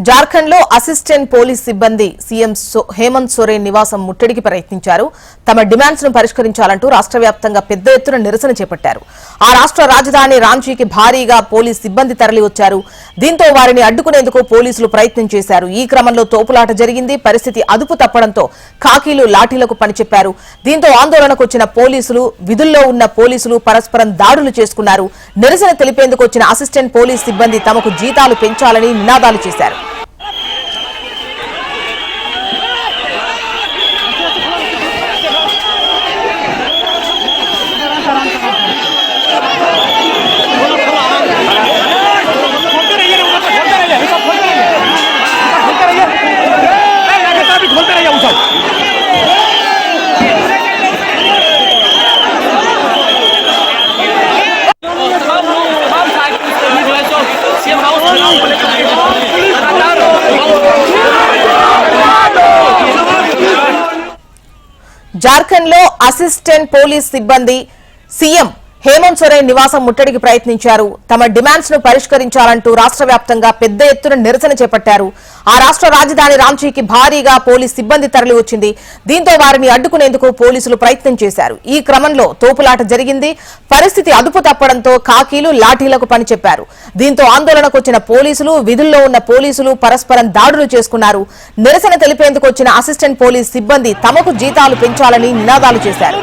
జార్ఖండ్లో assistant police సిబ్బంది CM సో- హేమంత్ సోరెన్ నివాసం ముట్టడికి ప్రయత్నించారు. తమ డిమాండ్స్ను పరిష్కరించాలంటూ రాష్ట్ర వ్యాప్తంగా పెద్ద ఎత్తున నిరసన చేపట్టారు. ఆ రాష్ట్ర రాజధాని రాంచీకి భారీగా పోలీస్ సిబ్బంది తరలివచ్చారు. దీంతో వారిని అడ్డుకునేందుకు పోలీసులు ప్రయత్నం చేశారు. ఈ క్రమంలో తోపులాట జరిగింది. పరిస్థితి అదుపు తప్పడంతో ఖాకీలు లాఠీలకు పనిచెప్పారు. దీంతో ఆందోళనకు వచ్చిన పోలీసులు విధుల్లో ఉన్న పోలీసులు పరస్పరం దాడులు చేసుకున్నారు. నిరసన తెలిపేందుకు వచ్చిన అసిస్టెంట్ పోలీస్ సిబ్బంది తమకు జీతాలు పెంచాలని నినాదాలు చేశారు. జార్ఖండ్లో అసిస్టెంట్ పోలీస్ సిబ్బంది సీఎం హేమంత్ సోరెన్ నివాసం ముట్టడికి ప్రయత్నించారు. తమ డిమాండ్స్ను పరిష్కరించాలంటూ రాష్ట్ర వ్యాప్తంగా పెద్ద ఎత్తున నిరసన చేపట్టారు. ఆ రాష్ట్ర రాజధాని రాంచీకి భారీగా పోలీస్ సిబ్బంది తరలివచ్చింది దీంతో వారిని అడ్డుకునేందుకు పోలీసులు ప్రయత్నం చేశారు. ఈ క్రమంలో తోపులాట జరిగింది. పరిస్థితి అదుపు తప్పడంతో కాకీలు లాఠీలకు పనిచెప్పారు దీంతో ఆందోళనకు వచ్చిన పోలీసులు విధుల్లో ఉన్న పోలీసులు పరస్పరం దాడులు చేసుకున్నారు. నిరసన తెలిపేందుకు వచ్చిన అసిస్టెంట్ పోలీస్ సిబ్బంది తమకు జీతాలు పెంచాలని నినాదాలు చేశారు.